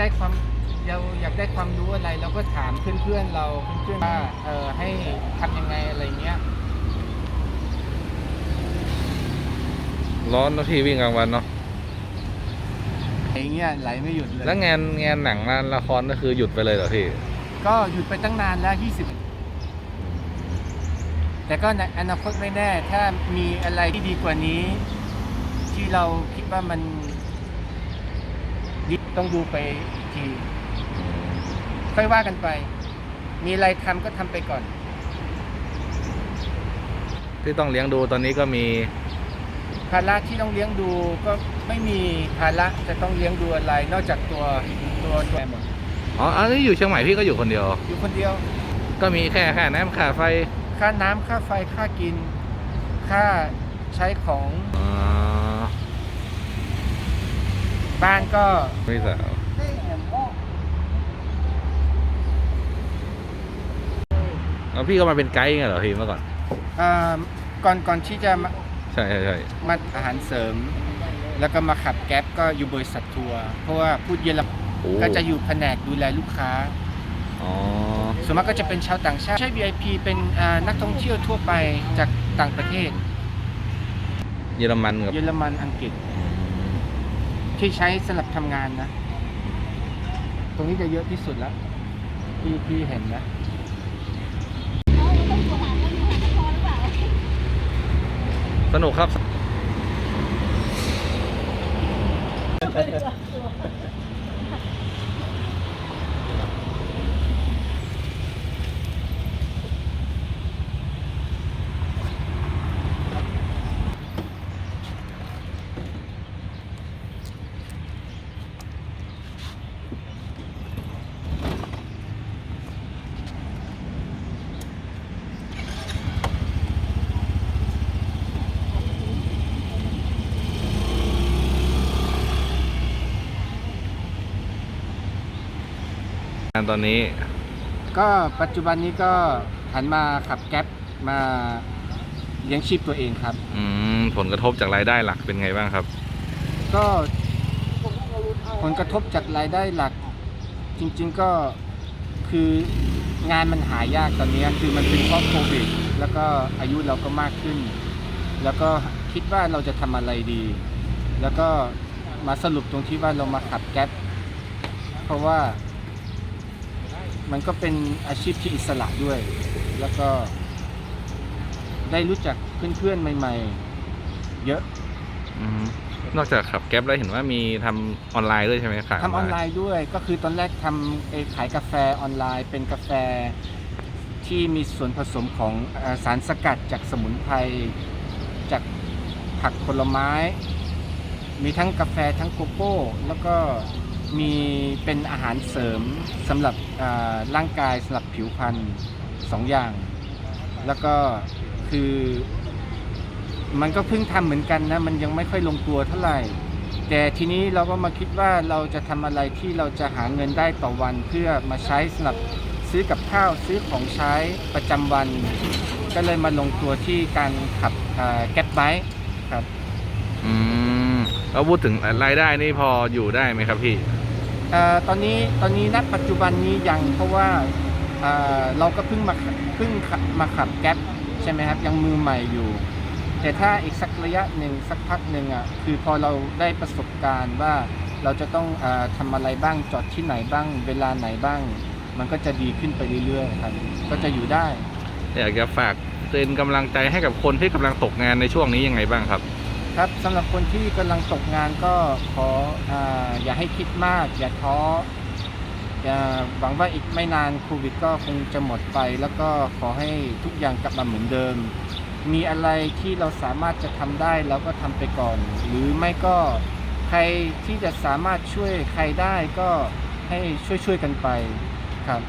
ได้ความเราอยากได้ความรู้อะไรเราก็ถามเพื่อนๆเราเพื่อนๆว่าเออให้ทำยังไงอะไรเงี้ยร้อนเนอะพี่วิ่งกลางวันเนาะไอ้เงี้ยไหลไม่หยุดเลยแล้วงานงานหนังงานละครก็คือหยุดไปเลยเหรอพี่ก็หยุดไปตั้งนานแล้ว 20 แต่ก็ในอนาคตไม่แน่ ถ้ามีอะไรที่ดีกว่านี้ ที่เราคิดว่ามันดี ต้องดูไปอีกทีค่อยว่ากันไป มีอะไรทำก็ทำไปก่อน ที่ต้องเลี้ยงดูตอนนี้ก็มี ภาระที่ต้องเลี้ยงดูก็ไม่มีภาระจะต้องเลี้ยงดูอะไร นอกจากตัวตัวตัวหมดอ๋ออันนี้อยู่เชียงใหม่พี่ก็อยู่คนเดียว อยู่คนเดียว ก็มีแค่ค่าน้ำค่าไฟ ค่าน้ำค่าไฟค่ากิน ค่าใช้ของอ๋อ บ้านก็พี่สาวแล้วพี่ก็มาเป็นไกด์ไงเหรอพี่เมื่อก่อนเอ่อก่อนก่อนที่จะมาใช่ใช่ใช่มาอาหารเสริม แล้วก็มาขับแก๊ปก็อยู่บริษัททัวร์เพราะว่าพูดเยอรมันโอ้ก็จะอยู่แผนกดูแลลูกค้า อ๋อส่วนมากก็จะเป็นชาวต่างชาติใช่ VIP เป็นอ่านักท่องเที่ยวทั่วไปจากต่างประเทศ เยอรมันกับเยอรมันอังกฤษ ที่ใช้สำหรับทำงานนะ ตรงนี้จะเยอะที่สุดแล้ว ที่ที่เห็นนะสนุกครับ งานตอนนี้ ก็ปัจจุบันนี้ก็หันมาขับแก๊ปมาเลี้ยงชีพตัวเองครับ อืมผลกระทบจากรายได้หลักเป็นไงบ้างครับ ก็ผลกระทบจากรายได้หลัก จริง ๆก็คืองานมันหายากตอนนี้คือมันเป็นเพราะโควิดแล้วก็อายุเราก็มากขึ้น แล้วก็คิดว่าเราจะทำอะไรดี แล้วก็มาสรุปตรงที่ว่าเรามาขับแก๊ปเพราะว่า มันก็เป็นอาชีพที่อิสระด้วย แล้วก็ได้รู้จักเพื่อนๆใหม่ ๆ เยอะอืมนอกจากขับแก๊ปแล้วเห็นว่ามีทำออนไลน์ด้วยใช่ไหมขายทำออนไลน์ด้วย ก็คือตอนแรกทำเอ่อขายกาแฟออนไลน์ เป็นกาแฟที่มีส่วนผสมของเอ่อสารสกัดจากสมุนไพรจากผักผลไม้ มีทั้งกาแฟทั้งโกโก้ แล้วก็ มีเป็นอาหารเสริมสำหรับร่างกายสำหรับผิวพรรณสองอย่าง แล้วก็คือ มันก็เพิ่งทำเหมือนกันนะมันยังไม่ค่อยลงตัวเท่าไหร่ แต่ทีนี้เราก็มาคิดว่าเราจะทำอะไรที่เราจะหาเงินได้ต่อวัน เพื่อมาใช้สำหรับซื้อกับข้าวซื้อของใช้ประจำวัน ก็เลยมาลงตัวที่การขับแก๊ปไบค์ครับ อืมแล้วพูดถึงรายได้นี่พออยู่ได้ไหมครับพี่ ตอนนี้ตอนนี้ณปัจจุบันนี้ยังเพราะว่าเเราก็เพิ่งมาเพิ่งมาขับแก๊ปใช่ไหมครับยังมือใหม่อยู่ แต่ถ้าอีกสักระยะหนึ่งสักพักหนึ่งอะคือพอเราได้ประสบการณ์ว่าเราจะต้องออทำอะไรบ้างจอดที่ไหนบ้าง เวลาไหนบ้าง มันก็จะดีขึ้นไปเรื่อยๆครับก็จะอยู่ได้ อยากจะฝากเป็นกำลังใจให้กับคนที่กำลังตกงานในช่วงนี้ยังไงบ้างครับ ครับสำหรับคนที่กำลังตกงานก็ขอออย่าให้คิดมาก อย่าท้ออย่าหวังว่าอีกไม่นานโควิดก็คงจะหมดไป แล้วก็ขอให้ทุกอย่างกลับมาเหมือนเดิม มีอะไรที่เราสามารถจะทำได้เราก็ทำไปก่อน หรือไม่ก็ใครที่จะสามารถช่วยใครได้ก็ให้ช่วยๆกันไปครับ